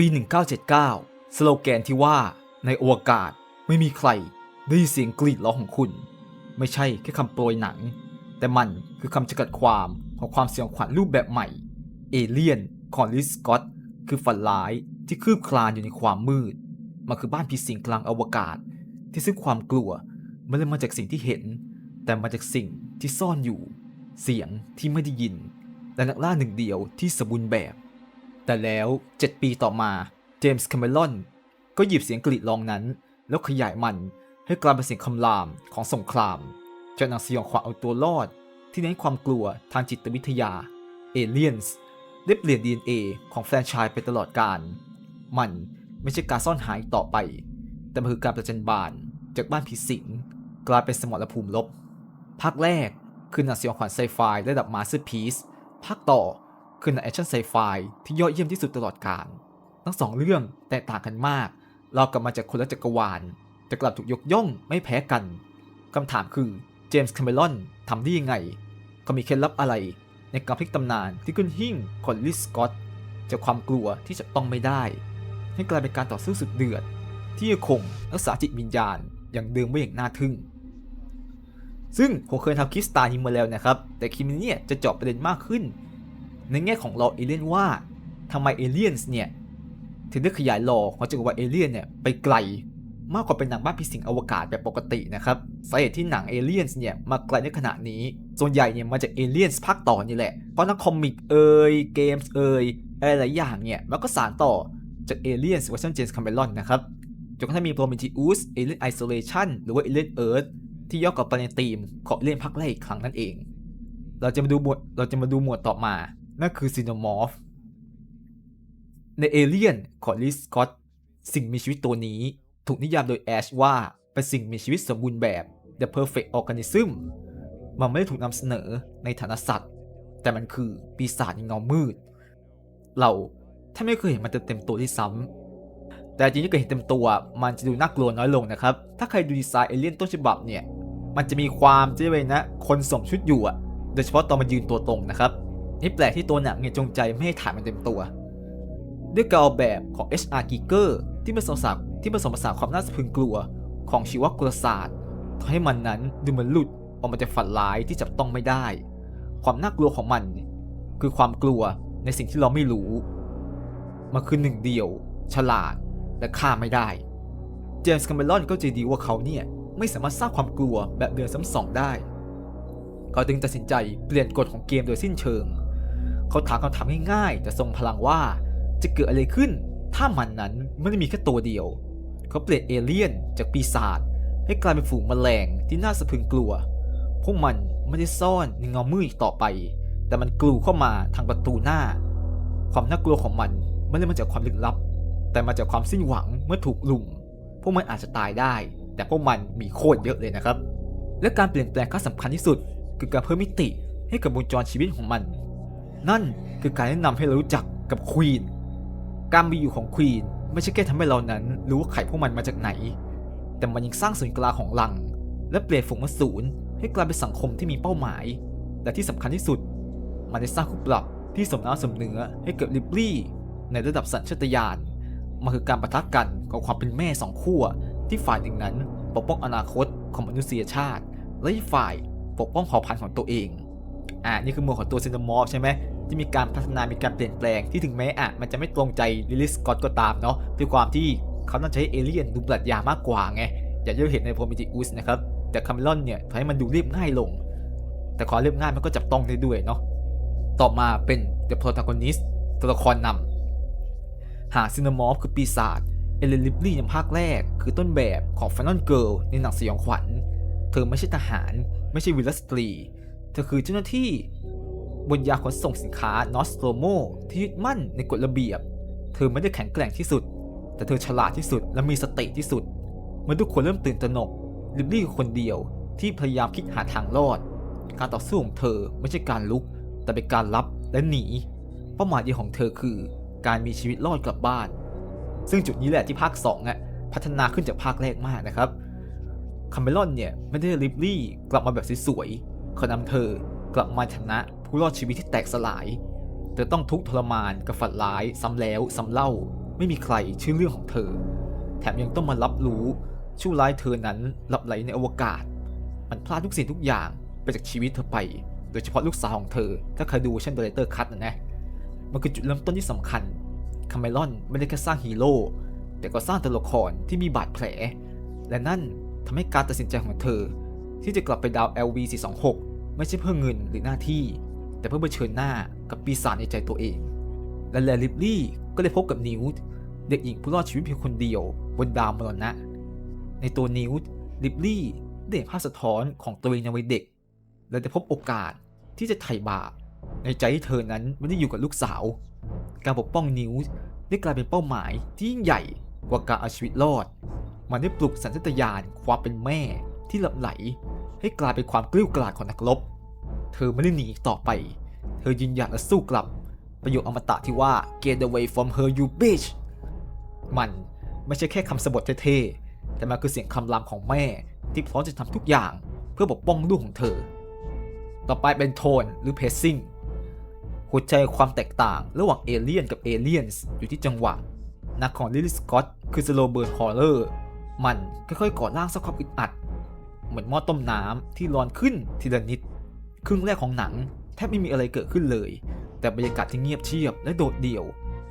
ปี 1979 สโลแกนที่ว่าในอวกาศไม่มีใครได้ยินเสียงกรีดร้องของคุณ ไม่ใช่แค่คำโปรยหนัง แต่มันคือคำจำกัดความของความเสียงขวัญรูปแบบใหม่ เอเลียนของลิสสกอตคือฝันร้ายที่คืบคลานอยู่ในความมืด มันคือบ้านผีสิงกลางอวกาศ ที่ซึ่งความกลัวไม่ได้มาจากสิ่งที่เห็น แต่มาจากสิ่งที่ซ่อนอยู่ เสียงที่ไม่ได้ยิน และนักล่าหนึ่งเดียวที่สมบูรณ์แบบ แต่แล้ว 7 ปีต่อมาเจมส์คมเมรอนก็หยิบเสียงกรีดร้องนั้น แล้วขยายมันให้กลายเป็นเสียงคำรามของสงครามจากหนังสยองขวัญเอาตัวรอด ที่เน้นความกลัวทางจิตวิทยา Aliens ได้เปลี่ยน DNA ของแฟรนไชส์ไปตลอดกาลมันไม่ใช่การซ่อนหายต่อไป แต่มันคือการประจันบานจากบ้านผีสิงกลายเป็นสมรภูมิลบ ภาคแรกคือหนังสยองขวัญไซไฟระดับมาสเตอร์พีซภาคต่อ คือหนังแอคชั่นไซไฟที่ยอดเยี่ยมที่สุดตลอดกาลทั้งสองเรื่องแตกต่างกันมาก เรากลับมาจากคนละจักรวาลแต่กลับถูกยกย่องไม่แพ้กันคำถามคือเจมส์แคมเมรอนทำได้ยังไง เขามีเคล็ดลับอะไร ในการพลิกตำนานที่ขึ้นหิ่งของลิสกอตจากความกลัวที่จะต้องไม่ได้ ให้กลายเป็นการต่อสู้สุดเดือด ที่ยังคงรักษาจิตวิญญาณอย่างเดิมไว้อย่างน่าทึ่ง ซึ่งผมเคยทำคลิปสไตล์นี้มาแล้วนะครับ แต่คลิปนี้เนี่ยจะเจาะประเด็นมากขึ้น ในแง่ของลอเอเลียนว่าทำไมเอเลียนส์เนี่ยถึงได้ขยายลอของจักรวาลเอเลียนเนี่ยไปไกลมากกว่าเป็นหนังบ้านผีสิงอวกาศแบบปกตินะครับสาเหตุที่หนังเอเลียนส์เนี่ยมาไกลในขณะนี้ ส่วนใหญ่เนี่ยมาจากเอเลียนส์ภาคต่อนี่แหละ เพราะนักคอมิกเอ่ยเกมส์เอ่ยอะไรหลายอย่างเนี่ยมันก็สานต่อจากเอเลียนส์เวอร์ชันเจมส์คาเมรอนนะครับจนกระทั่งมีโปรเมทิอุสเอเลียนไอโซเลชันหรือว่าเอเลียนเอิร์ธที่ย่อกับไปในธีมของเอเลียนภาคแรกอีกครั้งนั่นเอง เราจะมาดูหมวดเราจะมาดูหมวดต่อมา นั่นคือซีโนมอร์ฟในเอเลียนของลิสสกอตสิ่งมีชีวิตตัวนี้ถูกนิยามโดยแอชว่าเป็นสิ่งมีชีวิตสมบูรณ์แบบ The Perfect Organism มันไม่ได้ถูกนำเสนอในฐานะสัตว์ แต่มันคือปีศาจในเงามืด เราถ้าไม่เคยเห็นมันเต็มตัวที่ซ้ำแต่จริงที่เคยเห็นเต็มตัว มันจะดูน่ากลัวน้อยลงนะครับ ถ้าใครดูดีไซน์เอเลี่ยนต้นฉบับเนี่ย มันจะมีความจะเรียกว่าไงนะ คนสวมชุดอยู่อะโดยเฉพาะตอนมันยืนตัวตรงนะครับ นี่แปลกที่ตัวหนังเนี่ยจงใจไม่ให้ถ่ายมันเต็มตัว ด้วยการออกแบบของ H.R. Giger ที่ผสมผสานที่ผสมผสานความน่าสะพรึงกลัวของชีวกลศาสตร์ทำให้มันนั้นดูเหมือนหลุดออกมาจากฝันร้ายที่จับต้องไม่ได้ ความน่ากลัวของมัน คือความกลัวในสิ่งที่เราไม่รู้ มันคือหนึ่งเดียว ฉลาดและฆ่าไม่ได้ เจมส์คาเมรอนก็ใจดีว่าเขาเนี่ยไม่สามารถสร้างความกลัวแบบเดิมซ้ำสองได้ เขาจึงตัดสินใจเปลี่ยนกฎของเกมโดยสิ้นเชิง เขาถามคำถามง่ายๆแต่ทรงพลังว่าจะเกิดอะไรขึ้น ถ้ามันนั้นไม่ได้มีแค่ตัวเดียว เขาเปลี่ยนเอเลี่ยนจากปีศาจให้กลายเป็นฝูงแมลงที่น่าสะพรึงกลัว พวกมันไม่ได้ซ่อนในเงามืดอีกต่อไป แต่มันกลูเข้ามาทางประตูหน้า ความน่ากลัวของมันไม่ได้มาจากความลึกลับ แต่มาจากความสิ้นหวังเมื่อถูกลุม พวกมันอาจจะตายได้ แต่พวกมันมีโคตรเยอะเลยนะครับ และการเปลี่ยนแปลงครั้งสำคัญที่สุด คือการเพิ่มมิติให้กับวงจรชีวิตของมัน นั่นคือการแนะนำให้เรารู้จักกับควีนการมีอยู่ของควีนไม่ใช่แค่ทำให้เรานั้นรู้ว่าไข่พวกมันมาจากไหน แต่มันยังสร้างศูนย์กลางของลัง และเปลี่ยนฝูงมาศูนย์ให้กลายเป็นสังคมที่มีเป้าหมาย และที่สำคัญที่สุด มันได้สร้างคู่ปรับที่สมน้ำสมเนื้อให้เกิดลิบลี่ในระดับสัญชาตญาณมันคือการประทะกันของความเป็นแม่สองขั้วที่ฝ่ายหนึ่งนั้นปกป้องอนาคตของมนุษยชาติ และอีกฝ่ายปกป้องเผ่าพันธุ์ของตัวเอง อ่า นี่คือมวดของตัวซินดามอฟใช่ไหม ที่มีการพัฒนามีการเปลี่ยนแปลงที่ถึงแม้อะมันจะไม่ตรงใจลิลิสกอตก็ตามเนาะด้วยความที่เขาต้องใช้เอเลี่ยนดูปรัชญามากกว่าไงอย่าเยอะเห็นในโพมิติอุสนะครับแต่คาเมลอนเนี่ยทำให้มันดูเรียบง่ายลง แต่ความเรียบง่ายมันก็จับต้องได้ด้วยเนาะต่อมาเป็น The Protagonist ตัวละครนำหาซินามอฟคือปีศาจเอเลนลิบลี่ในภาคแรก คือต้นแบบของ Final Girl ในหนังสยองขวัญ เธอไม่ใช่ทหาร ไม่ใช่วิลสตรี เธอคือเจ้าหน้าที่ บนยาขนส่งสินค้านอสโตรโมที่ยึดมั่นในกฎระเบียบ เธอไม่ได้แข็งแกร่งที่สุด แต่เธอฉลาดที่สุดและมีสติที่สุดเมื่อทุกคนเริ่มตื่นตระหนกลิบลี่คนเดียวที่พยายามคิดหาทางรอด การต่อสู้ของเธอไม่ใช่การลุก แต่เป็นการรับและหนี เป้าหมายเดียวของเธอคือ การมีชีวิตรอดกลับบ้าน ซึ่งจุดนี้แหละที่ภาค2อะพัฒนาขึ้นจากภาคแรกมากนะครับคาเมลอนเนี่ยไม่ได้ลิบลี่กลับมาแบบสวยๆเขานำเธอกลับมาชนะ ผู้รอดชีวิตที่แตกสลาย เธอต้องทุกข์ทรมานกับฝันร้ายซ้ำแล้วซ้ำเล่า ไม่มีใครชื่อเรื่องของเธอ แถมยังต้องมารับรู้ชั่วร้ายเธอนั้นหลับไหลในอวกาศ มันพลาดทุกสิ่งทุกอย่างไปจากชีวิตเธอไป โดยเฉพาะลูกสาวของเธอ ถ้าเคยดูเช่นเดเรเตอร์คัตนะนะ มันคือจุดเริ่มต้นที่สำคัญคาเมลอนไม่ได้แค่สร้างฮีโร่แต่ก็สร้างตัวละครที่มีบาดแผล และนั่นทำให้การตัดสินใจของเธอ ที่จะกลับไปดาว LV426 ไม่ใช่เพื่อเงินหรือหน้าที่ แต่เพื่อเผชิญหน้ากับปีศาจในใจตัวเอง และแลลิบลี่ก็ได้พบกับนิวต์เด็กหญิงผู้รอดชีวิตเพียงคนเดียวบนดาวมรณะ ในตัวนิวต์ลิบลี่ได้เห็นภาพสะท้อนของตัวเองในวัยเด็ก และได้พบโอกาสที่จะไถ่บาปในใจที่เธอนั้นไม่ได้อยู่กับลูกสาว การปกป้องนิวส์ได้กลายเป็นเป้าหมายที่ยิ่งใหญ่กว่าการเอาชีวิตรอด มันได้ปลุกสัญชาตญาณความเป็นแม่ที่หลับไหล ให้กลายเป็นความกลิ้วกลาดของนักรบ เธอไม่ได้หนีอีกต่อไป เธอยืนหยัดและสู้กลับ ประโยคอมตะที่ว่า get away from her you bitch มันไม่ใช่แค่คำสบทเท่ๆ แต่มันคือเสียงคำรามของแม่ที่พร้อมจะทำทุกอย่างเพื่อปกป้องลูกของเธอ ต่อไปเป็นโทนหรือเพซซิ่งหัวใจความแตกต่างระหว่างเอเลี่ยนกับเอเลียนส์อยู่ที่จังหวะนักของลิลลี่สกอตคือสโลเบิร์นฮอลเลอร์มันค่อยๆก่อร่างสร้างความอึดอัด เหมือนหม้อต้มน้ำที่ร้อนขึ้นทีละนิด ครึ่งแรกของหนังแทบไม่มีอะไรเกิดขึ้นเลย แต่บรรยากาศที่เงียบเชียบและโดดเดี่ยว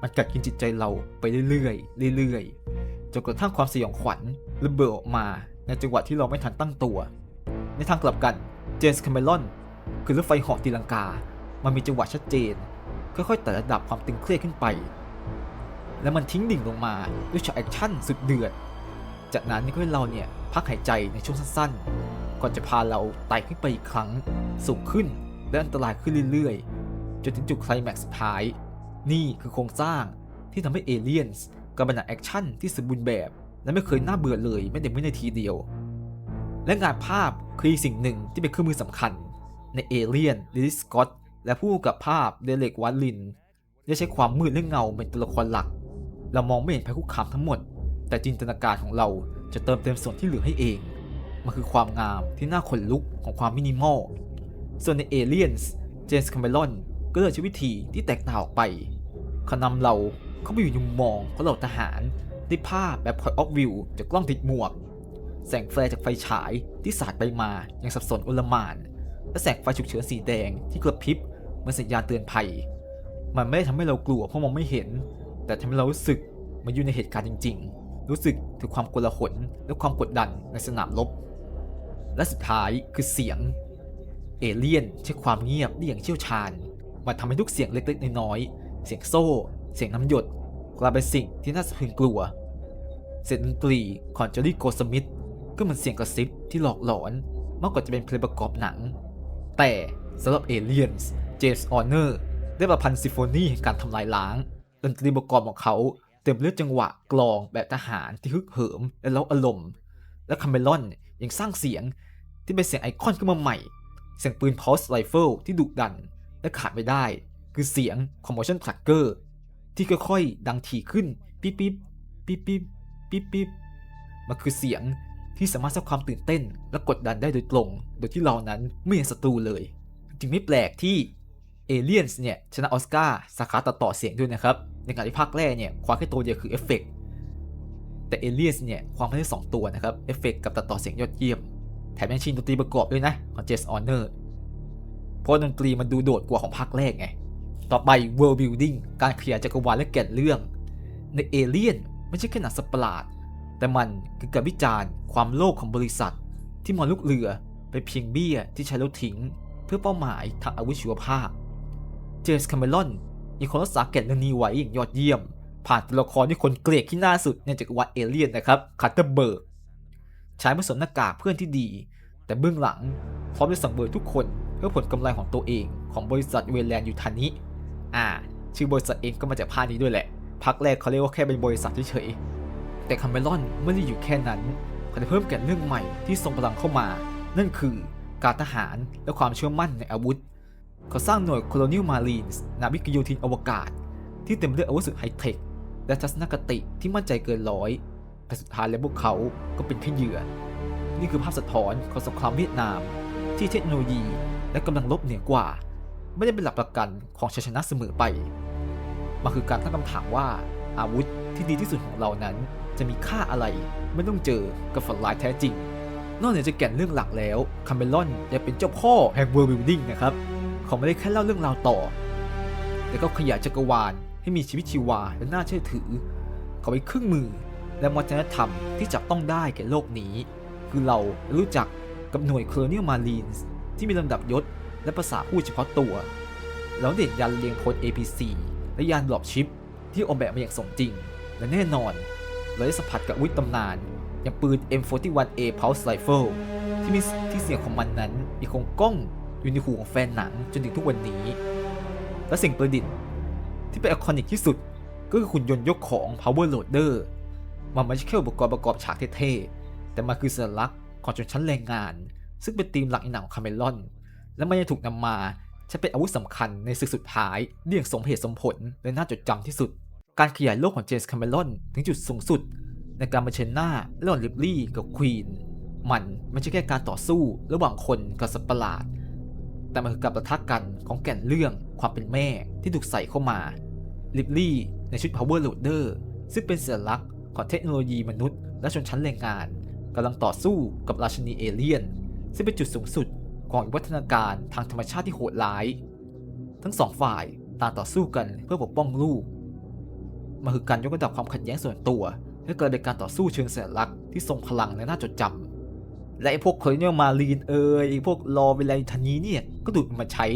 มันกัดกินจิตใจเราไปเรื่อยๆเรื่อยๆจนกระทั่งความสยองขวัญระเบิดออกมาในจังหวะที่เราไม่ทันตั้งตัว ในทางกลับกันเจมส์คาเมรอนคือรถไฟเหาะตีลังกา มันมีจังหวะชัดเจน ค่อยๆไต่ระดับความตึงเครียดขึ้นไป และมันทิ้งดิ่งลงมาด้วยฉากแอคชั่นสุดเดือด จากนั้นก็ให้เราเนี่ยพักหายใจในช่วงสั้นๆ ก่อนจะพาเราไต่ขึ้นไปอีกครั้ง สูงขึ้นและอันตรายขึ้นเรื่อยๆ จนถึงจุดไคลแม็กซ์สุดท้าย นี่คือโครงสร้างที่ทำให้เอเลียนส์กลายเป็นหนังแอคชั่นที่สมบูรณ์แบบ และไม่เคยน่าเบื่อเลยแม้แต่วินาทีเดียว และงานภาพคืออีสิ่งหนึ่งที่เป็นเครื่องมือสำคัญ ในเอเลียนลิลิสกอตและผู้กำกับภาพเดเล็กวัตลินได้ใช้ความมืดและเงาเป็นตัวละครหลัก เรามองไม่เห็นภัยคุกคามทั้งหมด แต่จินตนาการของเราจะเติมเต็มส่วนที่เหลือให้เอง มันคือความงามที่น่าขนลุกของความมินิมอล ส่วนในเอเลียนส์เจมส์คาเมรอนก็เลือกใช้วิธีที่แตกต่างออกไปเขานำเราเข้าไปอยู่ในมุมมองของเหล่าทหารด้วยภาพแบบ point of view จากกล้องติดหมวก แสงแฟลร์จากไฟฉายที่สาดไปมาอย่างสับสนอลหมาน และแสงไฟฉุกเฉินสีแดงที่กระพริบเหมือนสัญญาณเตือนภัย มันไม่ได้ทำให้เรากลัวเพราะมองไม่เห็น แต่ทำให้เรารู้สึกมันอยู่ในเหตุการณ์จริง ๆ รู้สึกถึงความกลาหลและความกดดันในสนามรบ และสุดท้ายคือเสียง เอเลี่ยนใช้ความเงียบได้อย่างเชี่ยวชาญมันทำให้ทุกเสียงเล็กๆ น้อยๆ เสียงโซ่ เสียงน้ำหยดกลายเป็นสิ่งที่น่าสะพรึงกลัว เสียงดนตรีของจอรี่โกสมิธก็เหมือนเสียงกระซิบที่หลอกหลอนมากกว่าจะเป็นเพลงประกอบหนัง แต่สำหรับเอเลียนส์เจมส์ออเนอร์ได้ประพันธ์ซิโฟนีแห่งการทำลายล้าง ดนตรีประกอบของเขาเต็มไปด้วยจังหวะกลองแบบทหารที่ฮึกเหิมและเล้าอารมณ์ และคาเมลอนยังสร้างเสียง ที่เป็นเสียงไอคอนขึ้นมาใหม่ เสียงปืนพอสไรเฟิลที่ดุดัน และขาดไม่ได้ คือเสียงคอมโมชั่น r ั c เกอร์ที่ค่อยๆ ดังถี่ขึ้นปิ๊บปิ๊บปิ๊บปิ๊บปิ๊บปิ๊บมันคือเสียงที่สามารถสร้างความตื่นเต้น และกดดันได้โดยตรง โดยที่เรานั้นไม่เห็นศัตรูเลย จึงไม่แปลกที่เอเลียนส์เนี่ยชนะออสการ์สาขาตัดต่อเสียงด้วยนะครับ ในการที่ภาคแรกเนี่ยคว้าแค่ตัวเดียวคือเอฟเฟกแต่เอเลียนส์เนี่ยความาได้สองตัวนะครับเอฟเฟกกับตัดต่อเสียงยอดเยี่ยม แถมยังชิงดนตรีประกอบด้วยนะของเจสออนเนอร์เพราะดนตรีมันดูโดดกว่าของภาคแรกไง ต่อไป world building การเคลียร์จักรวาลและแก่นเรื่อง ในเอเลียนไม่ใช่แค่หนังสัตว์ปหลาด แต่มันคือการวิจารณ์ความโลภของบริษัท ที่มองลูกเรือไปเพียงเบี้ยที่ใช้แล้วทิ้ง เพื่อเป้าหมายทางอาวุธชีวภาพ เจส์คาเมรอนยังคงรักษาแก่นเรื่องนี้ไว้อย่างยอดเยี่ยม ผ่านตัวละครที่คนเกลียดที่น่าสุดในจักรวาลเอเลียนนะครับคัตเตอร์เบิร์ก ใช้ผสมหน้ากากเพื่อนที่ดี แต่เบื้องหลังพร้อมจะสั่งเบอร์ทุกคนเพื่อผลกำไรของตัวเองของบริษัทเวลแลนด์ยูทานิอ่า ชื่อบริษัทเองก็มาจากภาคนี้ด้วยแหละ พักแรกเขาเรียกว่าแค่เป็นบริษัทเฉยๆแต่คาเมรอนไม่ได้อยู่แค่นั้นเขาได้เพิ่มแก่นเรื่องใหม่ที่ทรงพลังเข้ามา นั่นคือการทหารและความเชื่อมั่นในอาวุธ เขาสร้างหน่วย Colonial Marines นาวิกโยธินอวกาศ ที่เต็มด้วยอาวุธสุดไฮเทคและทัศนคติที่มั่นใจเกินร้อย แต่สุดท้ายแล้วพวกเขาก็เป็นแค่เหยื่อ นี่คือภาพสะท้อนของสงครามเวียดนาม ที่เทคโนโลยีและกำลังลบเหนือกว่า ไม่ได้เป็นหลักประกันของชัยชนะเสมอไป มันคือการตั้งคำถามว่าอาวุธที่ดีที่สุดของเรานั้น จะมีค่าอะไรไม่ต้องเจอกับฝันร้ายแท้จริง นอกจากจะแก่นเรื่องหลักแล้วคาเมลอนยังเป็นเจ้าพ่อแห่งเวิร์บิลดิ้งนะครับเขาไม่ได้แค่เล่าเรื่องราวต่อ แต่ก็ขยายจักรวาลให้มีชีวิตชีวาและน่าเชื่อถือ เขาเป็นเครื่องมือ และวัฒนธรรมที่จับต้องได้แก่โลกนี้ คือเรารู้จักกับหน่วยเคอร์เนียลมารีนส์ที่มีลำดับยศและภาษาพูดเฉพาะตัว แล้วเด่นยันเรียงพล APC และยานดรอปชิป ที่ออกแบบมาอย่างสมจริง และแน่นอนเราได้สัมผัสกับอาวุธตำนาน อย่างปืน M41A Pulse Rifle ที่มีที่เสียงของมันนั้นยังคงก้องอยู่ในหูของแฟนหนังจนถึงทุกวันนี้ และสิ่งประดิษฐ์ที่เป็นไอคอนิกที่สุดก็คือหุ่นยนต์ยกของ Power Loader มันไม่ใช่แค่อุปกรณ์ประกอบฉากเท่ๆ แต่มันคือสัญลักษณ์ของชนชั้นแรงงาน ซึ่งเป็นธีมหลักในหนังของคาเมลอน และมันยังถูกนำมาใช้เป็นอาวุธสำคัญในศึกสุดท้ายได้อย่างสมเหตุสมผลและน่าจดจำที่สุด การขยายโลกของเจมส์คาเมลอนถึงจุดสูงสุด ในการมาเชิญหน้าเระหว่างลิบลี่กับควีนมันไม่ใช่แค่การต่อสู้ระหว่างคนกับสัตว์ประหลาด แต่มันคือการประทะกันของแก่นเรื่องความเป็นแม่ที่ถูกใส่เข้ามาลิบลี่ในชุด Power Loader ซึ่งเป็นสัญลักษณ์ ของเทคโนโลยีมนุษย์ และชนชั้นแรงงานกำลังต่อสู้กับราชินีเอเลี่ยน ซึ่งเป็นจุดสูงสุดของวิวัฒนาการทางธรรมชาติที่โหดร้าย ทั้งสองฝ่ายต่างต่อสู้กันเพื่อปกป้องลูกมันคือการยกระดับความขัดแย้งส่วนตัวให้เกิดเป็นการต่อสู้เชิงสัญลักษณ์ที่ทรงพลังและน่าจดจำและไอ้พวกเคอร์เนียลมารีนเอยพวกรอเวลาทันนี้เนี่ยก็ถูกมาใช้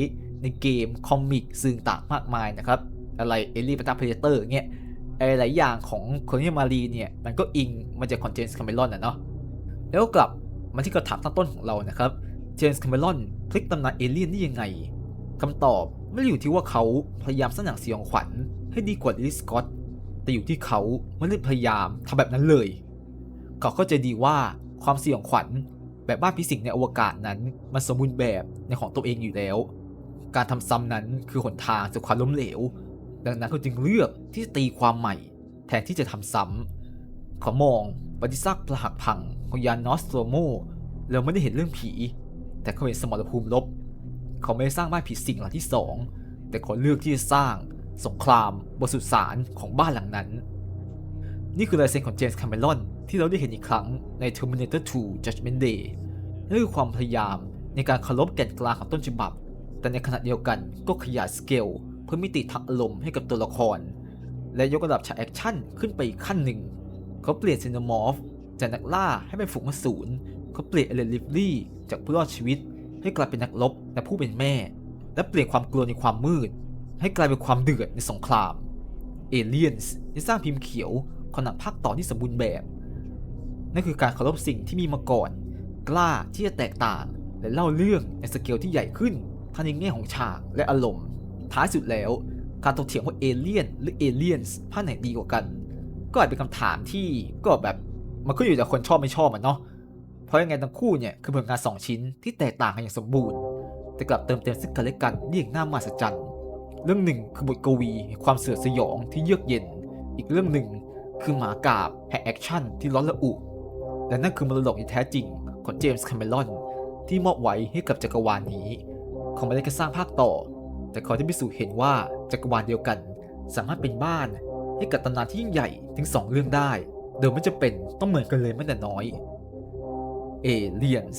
ในเกมคอมิกสื่อต่างมากมายนะครับอะไรเอลี่ปตาเพเตอร์เงี้ย หลายอย่างของเคอร์เนียมารีเนี่ย มันก็อิงมาจากคอนเจนส์คาเมลอนนะเนาะแล้วกลับมาที่กระถางตั้งต้นของเรานะครับเจมส์คาเมลอนพลิกตำนานเอเลี่ยนได้ยังไงคำตอบไม่ได้อยู่ที่ว่าเขาพยายามสร้างหนังสยองขวัญให้ดีกว่าลิลลี่สกอตแต่อยู่ที่เขาไม่ได้พยายามทำแบบนั้นเลย เขาเข้าใจดีว่าความสยองขวัญแบบบ้านพิสิงในอวกาศนั้นมันสมบูรณ์แบบในของตัวเองอยู่แล้ว การทำซ้ำนั้นคือหนทางสู่ความล้มเหลว ดังนั้นเขาจึงเลือกที่จะตีความใหม่ แทนที่จะทำซ้ำเขามองปฏิซากปลหักพังของยานนอสโตรโมแล้วไม่ได้เห็นเรื่องผี แต่เขาเห็นสมรภูมิลบ เขาไม่ได้สร้างบ้านผีสิงหลังที่สองแต่เขาเลือกที่จะสร้างสงครามบนสุสานของบ้านหลังนั้น นี่คือลายเซ็นของเจมส์คาเมรอนที่เราได้เห็นอีกครั้งใน Terminator 2 Judgment Day นั่นคือความพยายามในการเคารพแก่นกลางของต้นฉบับ แต่ในขณะเดียวกันก็ขยายสเกล เพื่อมิติทางอารมณ์ให้กับตัวละคร และยกระดับฉากแอคชั่นขึ้นไปอีกขั้นหนึ่ง เขาเปลี่ยนซีนมอร์ฟจากนักล่าให้เป็นฝูงอสูรเขาเปลี่ยนเอเลนลิฟลี่จากผู้รอดชีวิต ให้กลายเป็นนักรบและผู้เป็นแม่ และเปลี่ยนความกลัวในความมืด ให้กลายเป็นความเดือดในสงครามเอเลียนส์ได้สร้างพิมพ์เขียวขนังภาคต่อที่สมบูรณ์แบบ นั่นคือการเคารพสิ่งที่มีมาก่อน กล้าที่จะแตกต่างและเล่าเรื่องในสเกลที่ใหญ่ขึ้นทั้งในแง่ของฉากและอารมณ์ ท้ายสุดแล้ว การถกเถียงว่าเอเลียนหรือเอเลียนส์ภาคไหนดีกว่ากัน ก็อาจเป็นคำถามที่ก็แบบมันก็อยู่แต่คนชอบไม่ชอบมันเนาะเพราะยังไงทั้งคู่เนี่ยคือผลงานสองชิ้นที่แตกต่างกันอย่างสมบูรณ์ แต่กลับเติมเต็มซึ่งกันและกันได้อย่างน่ามหัศจรรย์เรื่องหนึ่งคือบทกวีความเสือสยองที่เยือกเย็น อีกเรื่องหนึ่งคือหมากาบแห่งแอคชั่นที่ร้อนระอุ และนั่นคือมรดกที่แท้จริงของเจมส์คาเมรอนที่มอบไว้ให้กับจักรวาลนี้ เขาไม่ได้แค่สร้างภาคต่อ แต่เขาได้พิสูจน์เห็นว่าจักรวาลเดียวกัน สามารถเป็นบ้านให้กับตำนานที่ยิ่งใหญ่ถึง 2 เรื่องได้ โดยไม่จะเป็นต้องเหมือนกันเลยแม้แต่น้อย Aliens